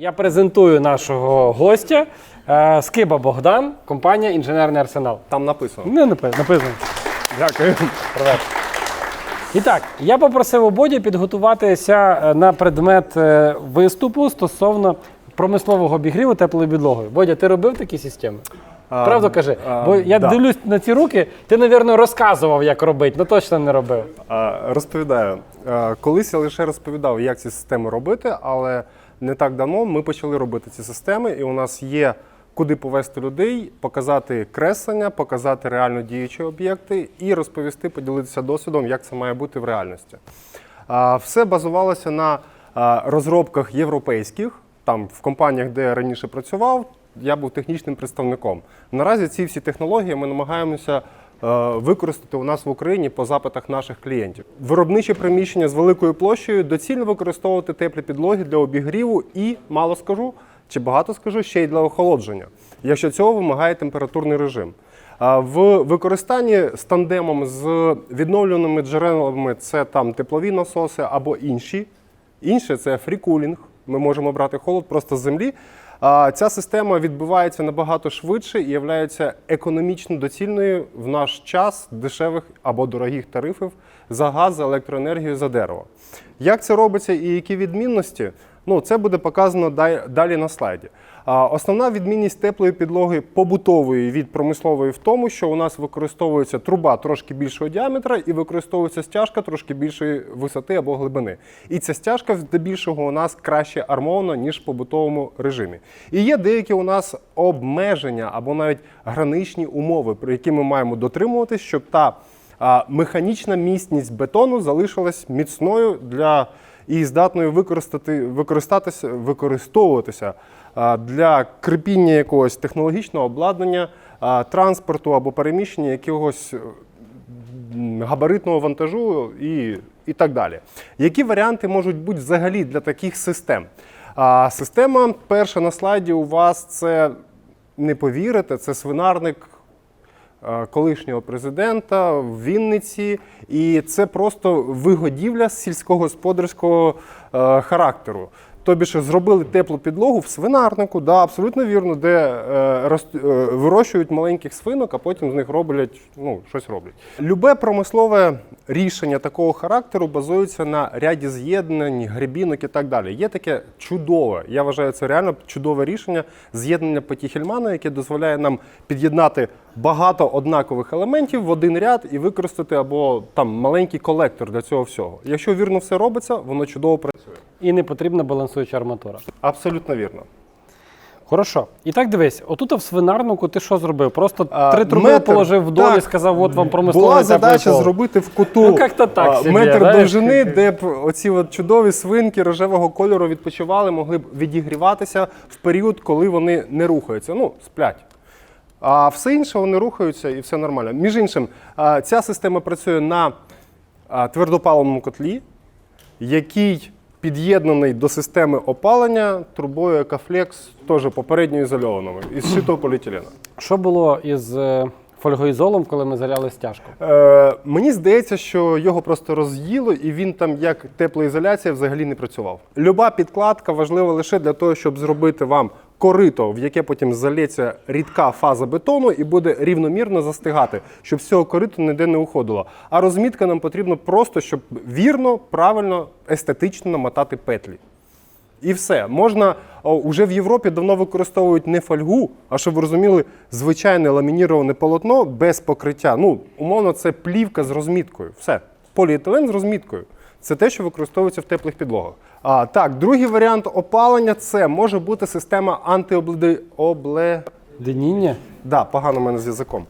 Я презентую нашого гостя е, Скиба Богдан, компанія Інженерний арсенал. Там написано. Не напи- написано. Дякую. Привет. І так, я попросив у Боді підготуватися е, на предмет е, виступу стосовно промислового обігріву теплою підлогою. Бодя, ти робив такі системи? А, Правду кажи. а, Бо я да. дивлюсь на ці руки, ти, напевно, розказував, як робити, але точно не робив. А, Розповідаю. А, Колись я лише розповідав, як ці системи робити, але не так давно ми почали робити ці системи, і у нас є куди повести людей, показати креслення, показати реально діючі об'єкти і розповісти, поділитися досвідом, як це має бути в реальності. Все базувалося на розробках європейських, там в компаніях, де я раніше працював, я був технічним представником. Наразі ці всі технології ми намагаємося використати у нас в Україні по запитах наших клієнтів. Виробниче приміщення з великою площею доцільно використовувати теплі підлоги для обігріву і, мало скажу, чи багато скажу, ще й для охолодження, якщо цього вимагає температурний режим. В використанні з тандемом з відновлюваними джерелами це там теплові насоси або інші. Інше це фрікулінг. Ми можемо брати холод просто з землі. Ця система відбувається набагато швидше і є економічно доцільною в наш час дешевих або дорогих тарифів за газ, за електроенергію, за дерево. Як це робиться і які відмінності? Ну, це буде показано далі на слайді. Основна відмінність теплої підлоги побутової від промислової в тому, що у нас використовується труба трошки більшого діаметра і використовується стяжка трошки більшої висоти або глибини. І ця стяжка здебільшого у нас краще армована, ніж в побутовому режимі. І є деякі у нас обмеження або навіть граничні умови, про які ми маємо дотримуватись, щоб та механічна міцність бетону залишилась міцною для і здатною використати, використатися, використовуватися для кріпіння якогось технологічного обладнання, транспорту або переміщення якогось габаритного вантажу і, і так далі. Які варіанти можуть бути взагалі для таких систем? Система перша на слайді у вас це не повірите, це свинарник е, колишнього президента в Вінниці, і це просто вигодівля сільськогосподарського е, характеру. Тобі ж зробили теплу підлогу в свинарнику, да, абсолютно вірно, де е, рост, е, вирощують маленьких свинок, а потім з них роблять ну, щось роблять. Любе промислове рішення такого характеру базується на ряді з'єднань, грибінок і так далі. Є таке чудове, я вважаю, це реально чудове рішення з'єднання Петіхельмана, яке дозволяє нам під'єднати багато однакових елементів в один ряд і використати або там маленький колектор для цього всього. Якщо вірно все робиться, воно чудово працює. І не потрібна балансуюча арматура. Абсолютно вірно. Хорошо. І так дивись, отут в свинарнику ти що зробив? Просто А, три труби метр, положив вдоль і так. сказав, от вам промисловий Була задача зробити в куту Ну, як-то так собі, метр знаєш. довжини, де б оці от чудові свинки рожевого кольору відпочивали, могли б відігріватися в період, коли вони не рухаються. Ну, сплять. А все інше вони рухаються і все нормально. Між іншим, ця система працює на а, твердопаливному котлі, який під'єднаний до системи опалення трубою Екафлекс, теж попередньо ізольованою, із зшитого поліетилену. Що було із е, фольгоізолом, коли ми заляли стяжку? Е, мені здається, що його просто роз'їло, і він там як теплоізоляція взагалі не працював. Люба підкладка важлива лише для того, щоб зробити вам корито, в яке потім залється рідка фаза бетону і буде рівномірно застигати, щоб з цього кориту ніде не уходило. А розмітка нам потрібна просто, щоб вірно, правильно, естетично намотати петлі. І все. Можна уже в Європі давно використовують не фольгу, а щоб ви розуміли, звичайне ламініроване полотно без покриття. Ну, умовно, це плівка з розміткою. Все. Поліетилен з розміткою. Це те, що використовується в теплих підлогах. А, так, другий варіант опалення це може бути система антиобледи... Обле... Да, погано в мене з язиком.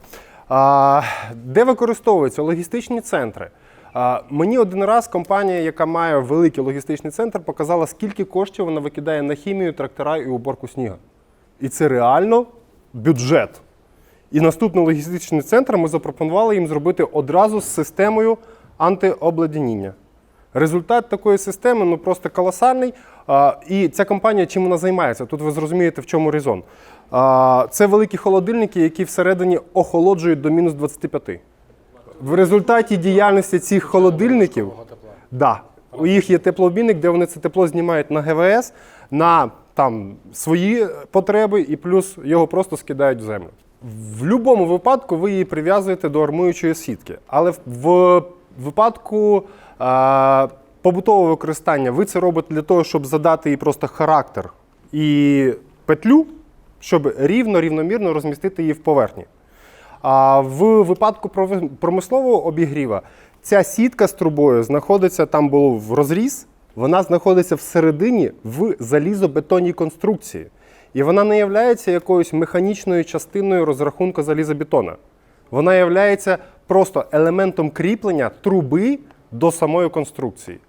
А, де використовуються логістичні центри? А, мені один раз компанія, яка має великий логістичний центр, показала, скільки коштів вона викидає на хімію, трактора і уборку сніга. І це реально бюджет. І наступний логістичний центр ми запропонували їм зробити одразу з системою антиобледеніння. Результат такої системи ну просто колосальний. А, і ця компанія чим вона займається? Тут ви зрозумієте, в чому резон. А, це великі холодильники, які всередині охолоджують до мінус 25. В результаті діяльності цих холодильників, да, у їх є теплообмінник, де вони це тепло знімають на ГВС. На там свої потреби, і плюс його просто скидають в землю. В будь-якому випадку ви її прив'язуєте до армуючої сітки. Але в- випадку а, побутового використання ви це робите для того, щоб задати їй просто характер і петлю, щоб рівно, рівномірно розмістити її в поверхні. А в випадку промислового обігріва ця сітка з трубою знаходиться там було в розріз, вона знаходиться всередині в залізобетонній конструкції. І вона не є якоюсь механічною частиною розрахунку залізобетона. Вона є просто елементом кріплення труби до самої конструкції.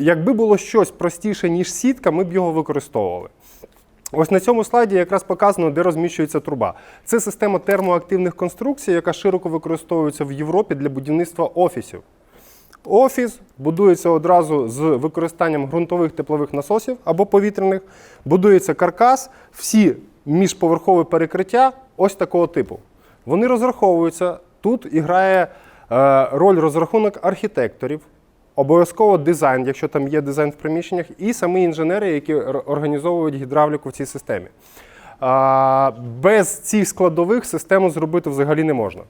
Якби було щось простіше, ніж сітка, ми б його використовували. Ось на цьому слайді якраз показано, де розміщується труба. Це система термоактивних конструкцій, яка широко використовується в Європі для будівництва офісів. Офіс будується одразу з використанням ґрунтових теплових насосів або повітряних, будується каркас, всі міжповерхові перекриття ось такого типу. Вони розраховуються. Тут і грає роль розрахунок архітекторів, обов'язково дизайн, якщо там є дизайн в приміщеннях, і самі інженери, які організовують гідравліку в цій системі. Без цих складових систему зробити взагалі не можна.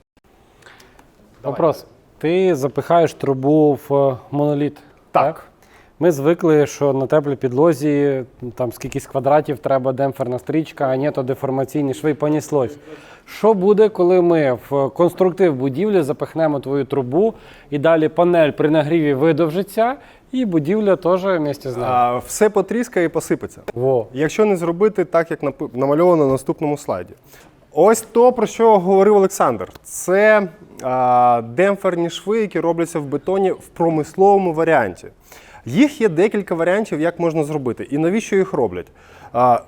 Вопрос. Ти запихаєш трубу в моноліт. Так. Так. Ми звикли, що на теплій підлозі там скількись квадратів треба демпферна стрічка, а ні, то деформаційні шви поніслось. Що буде, коли ми в конструктив будівлі запихнемо твою трубу і далі панель при нагріві видовжиться, і будівля теж вместе з нею. Все потріскає і посипеться. Во. Якщо не зробити так, як намальовано на наступному слайді. Ось то, про що говорив Олександр. Це а, демпферні шви, які робляться в бетоні в промисловому варіанті. Їх є декілька варіантів, як можна зробити, і навіщо їх роблять.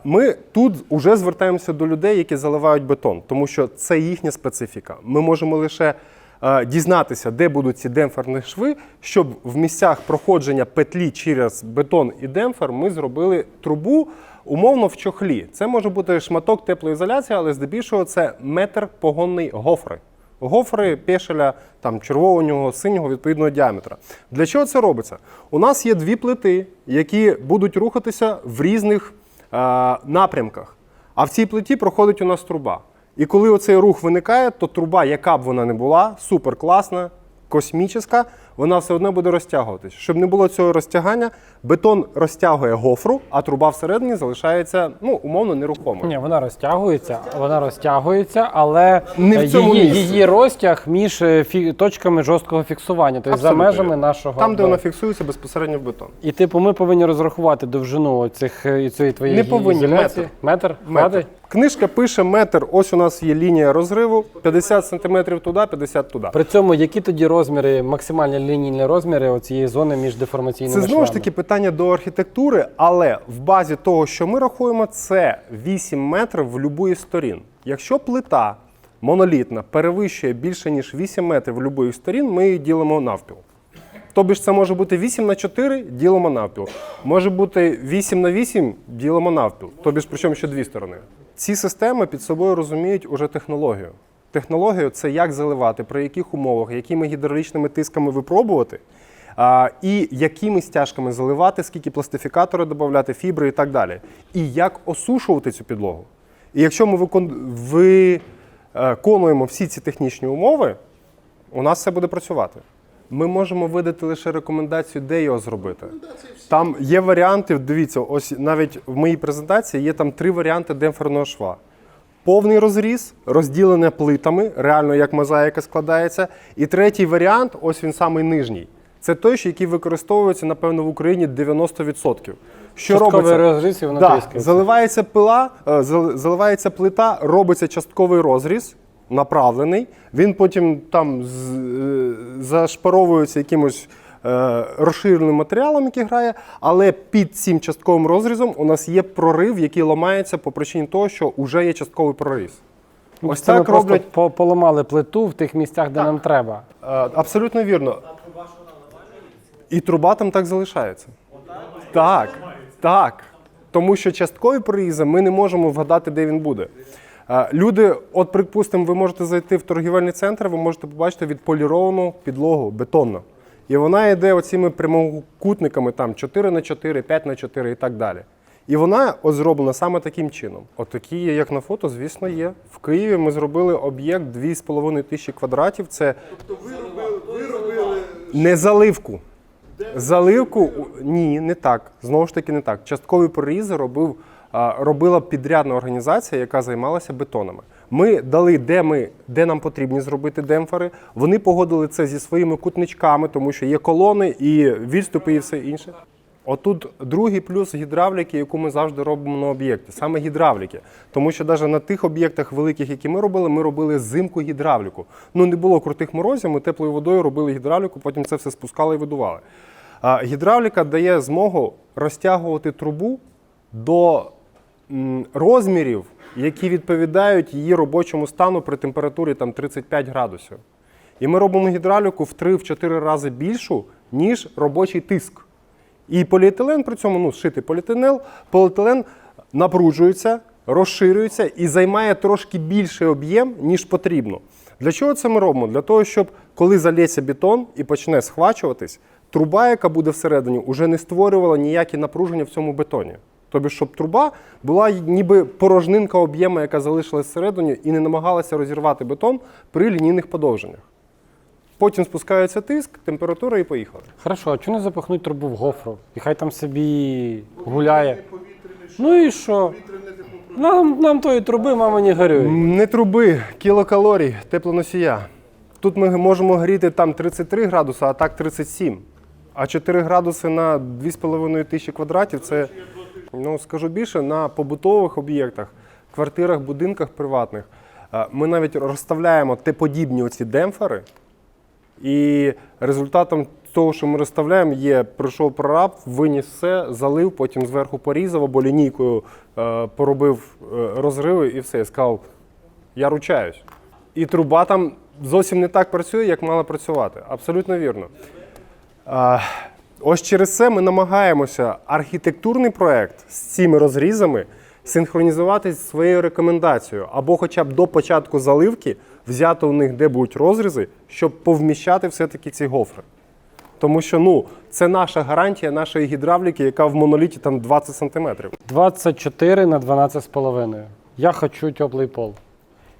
Ми тут вже звертаємося до людей, які заливають бетон, тому що це їхня специфіка. Ми можемо лише е, дізнатися, де будуть ці демпферні шви, щоб в місцях проходження петлі через бетон і демпфер ми зробили трубу умовно в чохлі. Це може бути шматок теплоізоляції, але здебільшого це метр погонний гофри. Гофри пешеля там червоного, синього відповідного діаметра. Для чого це робиться? У нас є дві плити, які будуть рухатися в різних е, напрямках. А в цій плиті проходить у нас труба. І коли оцей рух виникає, то труба, яка б вона не була, супер класна, космічна, вона все одно буде розтягуватися. Щоб не було цього розтягання, бетон розтягує гофру, а труба всередині залишається ну, умовно нерухомою. Ні, вона розтягується, вона розтягується, але Не в цьому її, її розтяг між е, фі- точками жорсткого фіксування, тобто за межами нашого. Там, де вона фіксується безпосередньо в бетон. І типу, ми повинні розрахувати довжину цих е, цієї твоєї Не повинні, ізоляції. Метр? Метр. Хватить? Книжка пише метр. Ось у нас є лінія розриву: 50 см туди, 50 туди. При цьому які тоді розміри, максимальні лінійні розміри цієї зони між деформаційними Це знову ж таки питання до архітектури, але в базі того, що ми рахуємо, це 8 метрів в будь-якої сторін. Якщо плита монолітна перевищує більше ніж 8 метрів в будь-якої сторін, ми її ділимо навпіл. Тобі ж це може бути 8 на 4, ділимо навпіл. Може бути 8 на 8, ділимо навпіл. Тобі ж причому ще дві сторони. Ці системи під собою розуміють уже технологію. Технологію це як заливати, при яких умовах, якими гідравлічними тисками випробувати, а, і якими стяжками заливати, скільки пластифікатора додати, фібри і так далі. І як осушувати цю підлогу. І якщо ми викон- виконуємо всі ці технічні умови, у нас все буде працювати. Ми можемо видати лише рекомендацію, де його зробити. Там є варіанти, дивіться, ось навіть в моїй презентації є там три варіанти демпферного шва. Повний розріз, розділене плитами, реально як мозаїка складається. І третій варіант, ось він самий нижній. Це той, що який використовується, напевно, в Україні 90%. Що Частковий робиться? розріз і воно Да, тріскається. заливається пила, е, заливається плита, робиться частковий розріз, направлений. Він потім там е, зашпаровується якимось розширеним матеріалом, який грає, але під цим частковим розрізом у нас є прорив, який ламається по причині того, що вже є частковий проріз. Ось Це так просто роблять. по- поламали плиту в тих місцях, де нам треба. Е, Абсолютно вірно. І труба там так залишається. Так, так. Тому що часткові прорізи ми не можемо вгадати, де він буде. Е, Люди, от припустимо, ви можете зайти в торгівельний центр, ви можете побачити відполіровану підлогу бетонну. І вона йде оціми прямокутниками там 4 на 4, 5 на 4 і так далі. І вона от зроблена саме таким чином. От такі, є, як на фото, звісно, є. В Києві ми зробили об'єкт 2,5 тисячі квадратів. Це не заливку. Заливку ні, не так. Знову ж таки, не так. Часткові прорізи робив, робила підрядна організація, яка займалася бетонами. Ми дали, де, ми, де нам потрібні зробити демпфери. Вони погодили це зі своїми кутничками, тому що є колони і відступи, і все інше. Отут другий плюс гідравліки, яку ми завжди робимо на об'єкті, саме гідравліки. Тому що навіть на тих об'єктах великих, які ми робили, ми робили зимку гідравліку. Ну не було крутих морозів, ми теплою водою робили гідравліку, потім це все спускали і видували. А гідравліка дає змогу розтягувати трубу до розмірів, які відповідають її робочому стану при температурі там, 35 градусів. І ми робимо гідравліку в 3-4 рази більшу, ніж робочий тиск. І поліетилен при цьому, ну, зшитий поліетилен, поліетилен напружується, розширюється і займає трошки більший об'єм, ніж потрібно. Для чого це ми робимо? Для того, щоб коли залється бетон і почне схвачуватись, труба, яка буде всередині, вже не створювала ніякі напруження в цьому бетоні. Тобто, щоб труба була ніби порожнинка об'єму, яка залишилась всередині, і не намагалася розірвати бетон при лінійних подовженнях. Потім спускається тиск, температура і поїхали. Хорошо, а чому не запихнуть трубу в гофру? І хай там собі гуляє. Ну і що? Нам, нам тої труби, мама, не горює. Не труби, кілокалорій, теплоносія. Тут ми можемо гріти там 33 градуси, а так 37. А 4 градуси на 2,5 тисячі квадратів це, ну скажу більше, на побутових об'єктах, квартирах, будинках приватних. е, Ми навіть розставляємо те-подібні оці демпфери, і результатом того, що ми розставляємо, є прийшов прораб, виніс все, залив, потім зверху порізав або лінійкою е, поробив е, розриви і все. Сказав, я ручаюсь. І труба там зовсім не так працює, як мала працювати. Абсолютно вірно. Ось через це ми намагаємося архітектурний проект з цими розрізами синхронізувати зі своєю рекомендацією, або хоча б до початку заливки взяти у них, де будуть розрізи, щоб повміщати все-таки ці гофри. Тому що ну, це наша гарантія нашої гідравліки, яка в моноліті там 20 сантиметрів. 24 на 12,5. Я хочу теплий пол.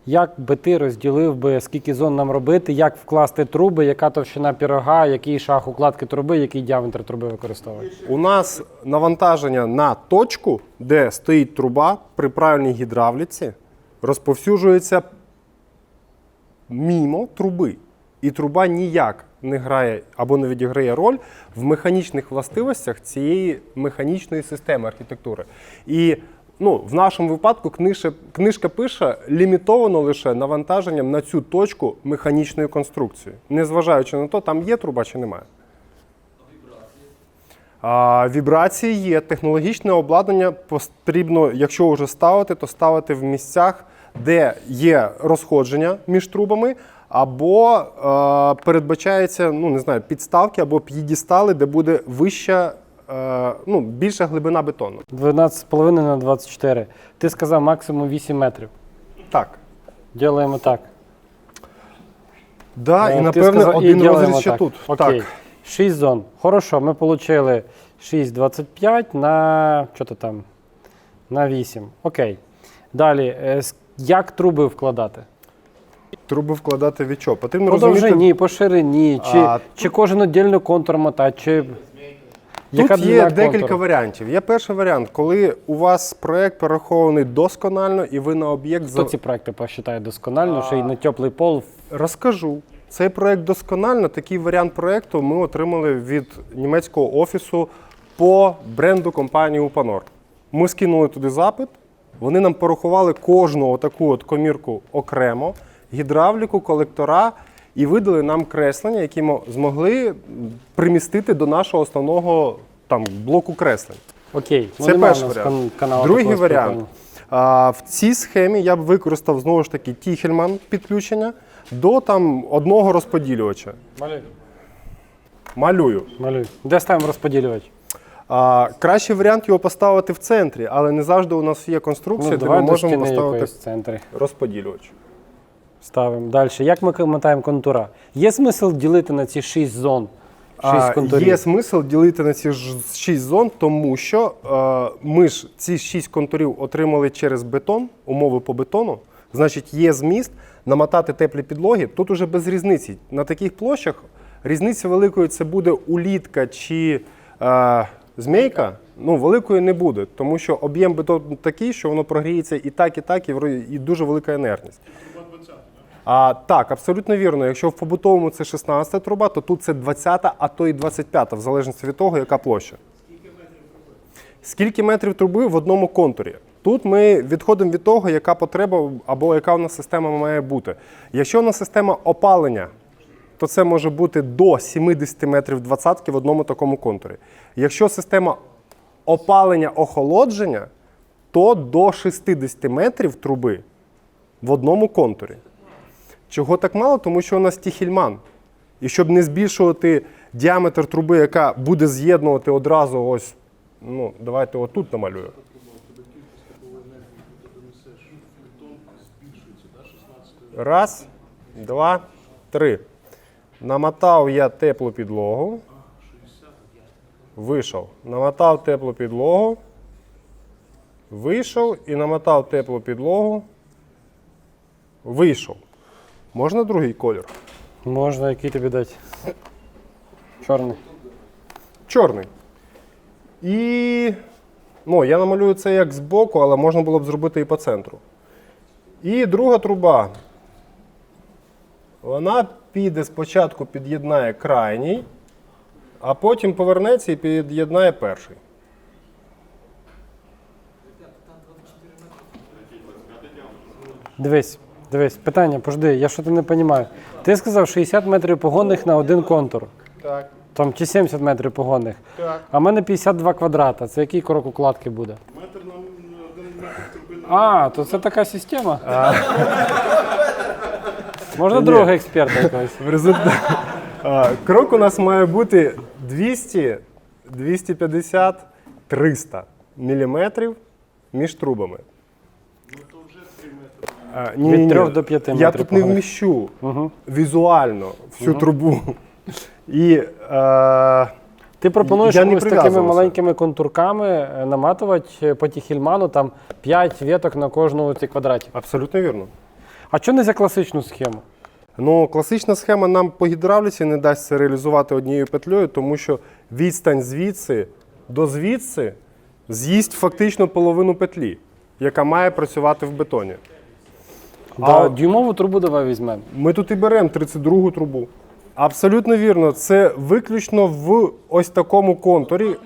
Як би ти розділив би, скільки зон нам робити, як вкласти труби, яка товщина пірога, який шаг укладки труби, який діаметр труби використовувати? У нас навантаження на точку, де стоїть труба при правильній гідравліці, розповсюджується мімо труби. І труба ніяк не грає або не відіграє роль в механічних властивостях цієї механічної системи архітектури. І ну, в нашому випадку книжка, книжка пише лімітовано лише навантаженням на цю точку механічної конструкції, незважаючи на те, там є труба чи немає. А, вібрації є. Технологічне обладнання потрібно, якщо вже ставити, то ставити в місцях, де є розходження між трубами, або е, передбачається, ну не знаю, підставки або п'єдістали, де буде вища, ну, більша глибина бетону. 12,5 на 24. Ти сказав максимум 8 метрів. Так. Ділаємо так. Да, Е, і ти напевне сказав- один ділаємо розріз ще так. тут. Окей. Так. 6 зон. Хорошо, ми отримали 6,25 на що то там? На 8. Окей. Далі, е, с- як труби вкладати? Труби вкладати від чого? Потрібно По розуміти. довжині, по ширині, чи, А, чи кожен віддільно контур мотати, чи. Тут є длина декілька контуру? варіантів. Є перший варіант, коли у вас проект перерахований досконально, і ви на об'єкт Хто за- ці проекти посчитає досконально, що й на теплий пол. Розкажу. Цей проект досконально. Такий варіант проекту ми отримали від німецького офісу по бренду компанії Upanor. Ми скинули туди запит. Вони нам порахували кожну таку от комірку окремо, гідравліку, колектора і видали нам креслення, які ми змогли примістити до нашого основного там блоку креслень. Окей, ну, Це нема перший варіант. кан- Другий варіант. А, в цій схемі я б використав знову ж таки Тіхельман підключення до там одного розподілювача. Малюй. Малюю. Малюй. Де ставимо розподілювач? А, кращий варіант його поставити в центрі, але не завжди у нас є конструкція, Ну, де ми можемо поставити в центрі. розподілювач. Ставимо. Далі. Як ми мотаємо контура? Є смисл ділити на ці 6 зон Шість контурів. Є смисл ділити на ці шість зон, тому що е, ми ж ці шість контурів отримали через бетон, умови по бетону. Значить, є зміст намотати теплі підлоги. Тут уже без різниці. На таких площах різниці великої це буде улітка чи е, змійка. Ну, великої не буде, тому що об'єм бетону такий, що воно прогріється і так, і так, і, і дуже велика інертність. А, так, абсолютно вірно. Якщо в побутовому це 16 труба, то тут це 20, а то і 25, в залежності від того, яка площа. Скільки метрів труби в одному контурі? Тут ми відходимо від того, яка потреба або яка у нас система має бути. Якщо у нас система опалення, то це може бути до 70 метрів двадцятки в одному такому контурі. Якщо система опалення охолодження, то до 60 метрів труби в одному контурі. Чого так мало? Тому що у нас тіхільман. І щоб не збільшувати діаметр труби, яка буде з'єднувати одразу ось, ну, давайте отут намалюю. Раз, два, три. Намотав я теплу підлогу. Вийшов. Намотав теплу підлогу. Вийшов і намотав теплу підлогу. Вийшов. Можна другий колір? Можна, який тобі дати? Чорний. Чорний. І ну, я намалюю це як збоку, але можна було б зробити і по центру. І друга труба. Вона піде спочатку під'єднає крайній, а потім повернеться і під'єднає перший. Дивись, дивись, питання, пожди, я що то не розумію. Ти сказав 60 метрів погонних на один контур. Так. Там чи 70 метрів погонних. Так. А в мене 52 квадрата. Це який крок укладки буде? Метр на один труби. А, то це така система. Можна другого експерта якогось. В результаті А, крок у нас має бути 200, 250, 300 міліметрів між трубами. А, ні, Від ні, ні. трьох до п'яти Я тут не погано. вміщу візуально всю трубу. І е, Ти пропонуєш Я не ось такими прив'язувався. маленькими контурками е, наматувати е, по тіхільману там 5 веток на кожному ці квадраті. абсолютно вірно. А чого не за класичну схему? Ну, класична схема нам по гідравліці не дасть це реалізувати однією петлею, тому що відстань звідси до звідси з'їсть фактично половину петлі, яка має працювати в бетоні. Да, А- дюймову трубу давай візьмемо. Ми тут і беремо 32 трубу. Абсолютно вірно, це виключно в ось такому контурі.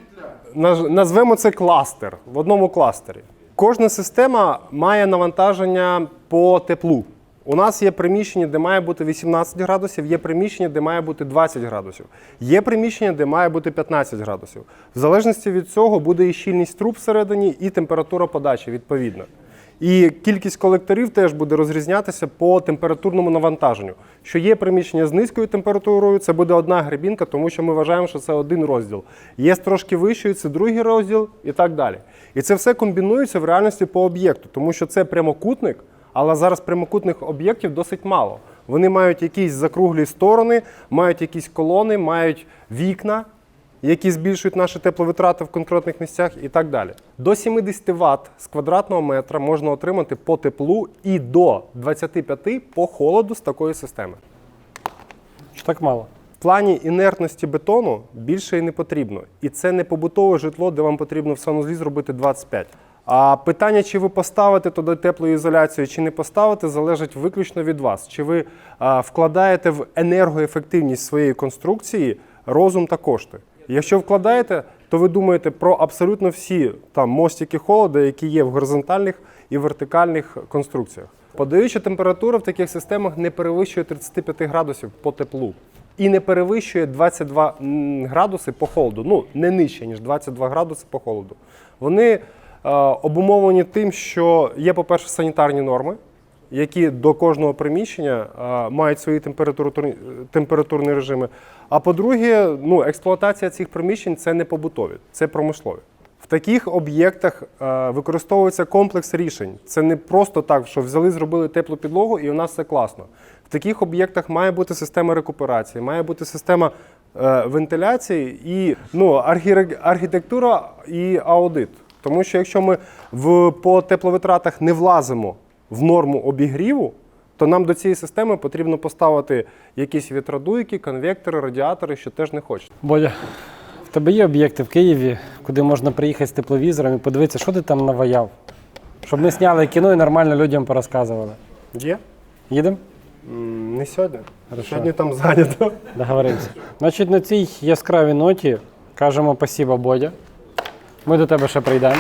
Назвемо це кластер в одному кластері. Кожна система має навантаження по теплу. У нас є приміщення, де має бути 18 градусів, є приміщення, де має бути 20 градусів. Є приміщення, де має бути 15 градусів. В залежності від цього буде і щільність труб всередині, і температура подачі відповідно. І кількість колекторів теж буде розрізнятися по температурному навантаженню. Що є приміщення з низькою температурою, це буде одна гребінка, тому що ми вважаємо, що це один розділ. Є трошки вищою, це другий розділ і так далі. І це все комбінується в реальності по об'єкту, тому що це прямокутник, але зараз прямокутних об'єктів досить мало. Вони мають якісь закруглі сторони, мають якісь колони, мають вікна які збільшують наші тепловитрати в конкретних місцях і так далі. До 70 Вт з квадратного метра можна отримати по теплу і до 25 по холоду з такої системи. Так мало? В плані інертності бетону більше і не потрібно. І це не побутове житло, де вам потрібно в санузлі зробити 25. А питання, чи ви поставите туди теплоізоляцію, чи не поставите, залежить виключно від вас. Чи ви а, вкладаєте в енергоефективність своєї конструкції розум та кошти. Якщо вкладаєте, то ви думаєте про абсолютно всі там мостики холоду, які є в горизонтальних і вертикальних конструкціях. Подаюча температура в таких системах не перевищує 35 градусів по теплу і не перевищує 22 градуси по холоду. Ну, не нижче, ніж 22 градуси по холоду. Вони е, обумовлені тим, що є, по-перше, санітарні норми, які до кожного приміщення е, мають свої температурні, температурні режими. А по-друге, ну, експлуатація цих приміщень це не побутові, це промислові. В таких об'єктах е, використовується комплекс рішень. Це не просто так, що взяли, зробили теплу підлогу і у нас все класно. В таких об'єктах має бути система рекуперації, має бути система е, вентиляції і ну, архітектура і аудит. Тому що якщо ми в, по тепловитратах не влазимо в норму обігріву, то нам до цієї системи потрібно поставити якісь вітродуйки, конвектори, радіатори, що теж не хочеться. Бодя, в тебе є об'єкти в Києві, куди можна приїхати з тепловізором і подивитися, що ти там наваяв. Щоб ми зняли кіно і нормально людям порозказували. Є? Їдемо? Не сьогодні. Хорошо. Сьогодні там зайнято. Договоримося. Значить, на цій яскравій ноті кажемо спасибо, Бодя. Ми до тебе ще прийдемо.